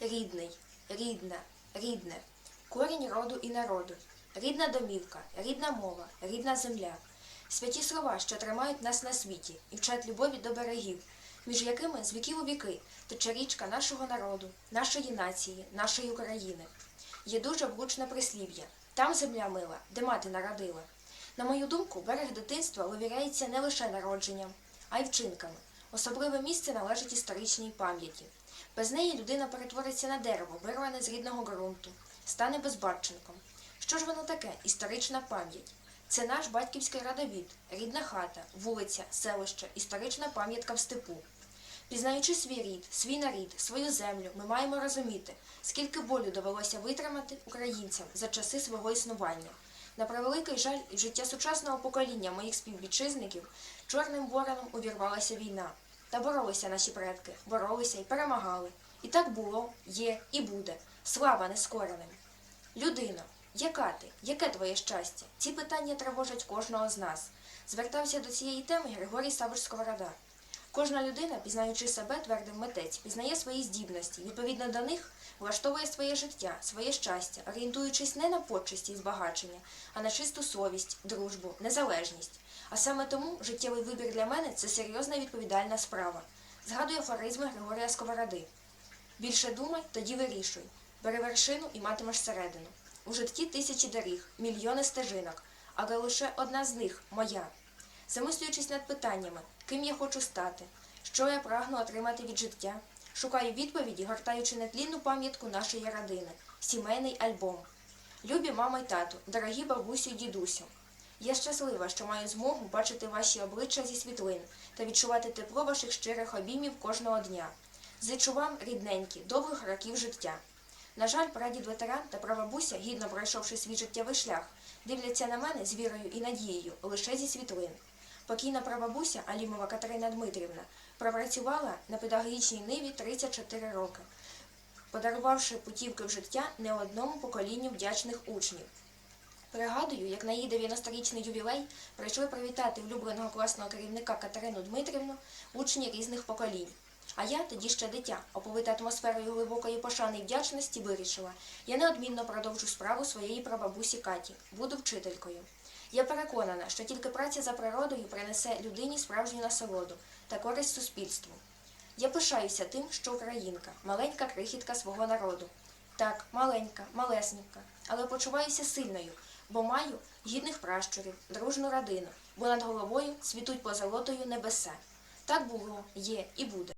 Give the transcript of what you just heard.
рідний, рідна, рідне, корінь роду і народу, рідна домівка, рідна мова, рідна земля, святі слова, що тримають нас на світі і вчать любові до берегів, між якими з віків у віки тече річка нашого народу, нашої нації, нашої України. Є дуже влучне прислів'я там земля мила, де мати народила. На мою думку, берег дитинства вивіряється не лише народженням, а й вчинками. Особливе місце належить історичній пам'яті. Без неї людина перетвориться на дерево, вирване з рідного ґрунту, стане безбатченком. Що ж воно таке? Історична пам'ять. Це наш батьківський родовід, рідна хата, вулиця, селище, історична пам'ятка в степу. Пізнаючи свій рід, свій нарід, свою землю, ми маємо розуміти, скільки болю довелося витримати українцям за часи свого існування. На превеликий жаль, в життя сучасного покоління моїх співвітчизників чорним вороном увірвалася війна. Та боролися наші предки, боролися і перемагали. І так було, є і буде. Слава нескореним. Людино, яка ти? Яке твоє щастя? Ці питання тривожать кожного з нас. Звертався до цієї теми Григорій Савич Сковорода. Кожна людина, пізнаючи себе, твердив митець, пізнає свої здібності, відповідно до них влаштовує своє життя, своє щастя, орієнтуючись не на почесті і збагачення, а на чисту совість, дружбу, незалежність. А саме тому життєвий вибір для мене це серйозна і відповідальна справа. Згадую афоризми Григорія Сковороди. Більше думай, тоді вирішуй. Бери вершину і матимеш середину. У житті тисячі доріг, мільйони стежинок, але лише одна з них моя. Замислюючись над питаннями, ким я хочу стати, що я прагну отримати від життя, шукаю відповіді, гортаючи нетлінну пам'ятку нашої родини, сімейний альбом. Любі мама й тату, дорогі бабусю й дідусю. Я щаслива, що маю змогу бачити ваші обличчя зі світлин та відчувати тепло ваших щирих обіймів кожного дня. Зичу вам, рідненькі, довгих років життя. На жаль, прадід ветеран та прабабуся, гідно пройшовши свій життєвий шлях, дивляться на мене з вірою і надією лише зі світлин. Покійна прабабуся Алімова Катерина Дмитрівна пропрацювала на педагогічній ниві 34 роки, подарувавши путівки в життя не одному поколінню вдячних учнів. Пригадую, як на її 90-річний ювілей прийшли привітати улюбленого класного керівника Катерину Дмитрівну учні різних поколінь. А я, тоді ще дитя, оповита атмосферою глибокої пошани і вдячності, вирішила, я неодмінно продовжу справу своєї прабабусі Каті, буду вчителькою. Я переконана, що тільки праця за природою принесе людині справжню насолоду та користь суспільству. Я пишаюся тим, що українка, маленька крихітка свого народу. Так, маленька, малесенька, але почуваюся сильною, бо маю гідних пращурів, дружну родину, бо над головою цвітуть позолотою небеса. Так було, є і буде.